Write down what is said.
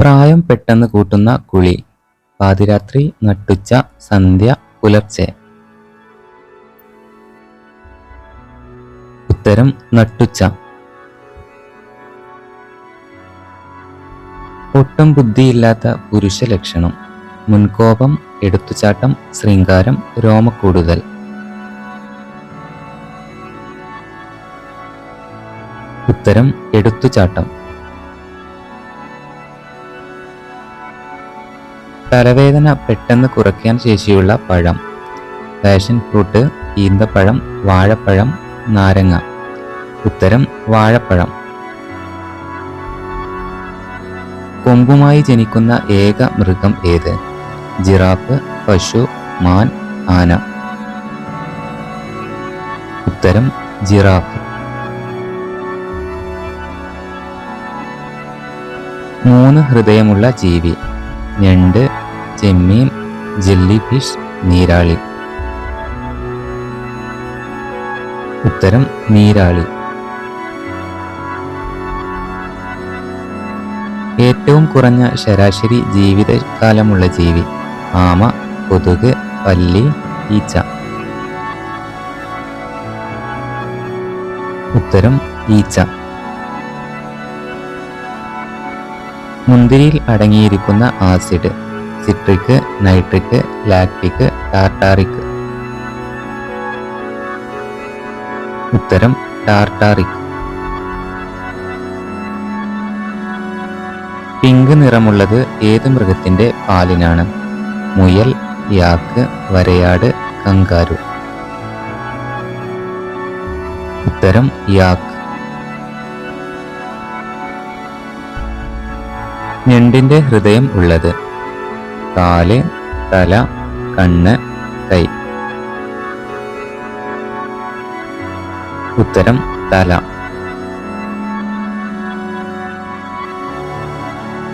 പ്രായം പെട്ടെന്ന് കൂട്ടുന്ന കുളി. പാതിരാത്രി നട്ടുച്ച സന്ധ്യ പുലർച്ചെ. ഉത്തരം നട്ടുച്ച. ഒട്ടും ബുദ്ധിയില്ലാത്ത പുരുഷ ലക്ഷണം മുൻകോപം എടുത്തുചാട്ടം ശൃംഗാരം രോമക്കൂടുതൽ. ഉത്തരം എടുത്തുചാട്ടം. തലവേദന പെട്ടെന്ന് കുറയ്ക്കാൻ ശേഷിയുള്ള പഴം. പാഷൻ ഫ്രൂട്ട് ഈന്തപ്പഴം വാഴപ്പഴം നാരങ്ങ. ഉത്തരം വാഴപ്പഴം. കൊമ്പുമായി ജനിക്കുന്ന ഏക മൃഗം ഏത്? ജിറാഫ് പശു മാൻ ആന. ഉത്തരം ജിറാഫ്. മൂന്ന് ഹൃദയമുള്ള ജീവി. ഞണ്ട് ചെമ്മീൻ ജെല്ലി ഫിഷ് നീരാളി. ഉത്തരം നീരാളി. ഏറ്റവും കുറഞ്ഞ ശരാശരി ജീവിതകാലമുള്ള ജീവി ആമ കൊതുക് പല്ലി ഈച്ച. ഉത്തരം ഈച്ച. മുന്തിരിയിൽ അടങ്ങിയിരിക്കുന്ന acid citric nitric lactic tartaric. ഉത്തരം ടാർട്ടാറിക്. പിങ്ക് നിറമുള്ളത് ഏത് മൃഗത്തിന്റെ പാലിനാണ്? മുയൽ യാക്ക് വരയാട് കങ്കാരു. ഉത്തരം യാക്ക്. ഞണ്ടിന്റെ ഹൃദയം ഉള്ളത്. കാൽ തല കണ്ണ് കൈ. ഉത്തരം തല.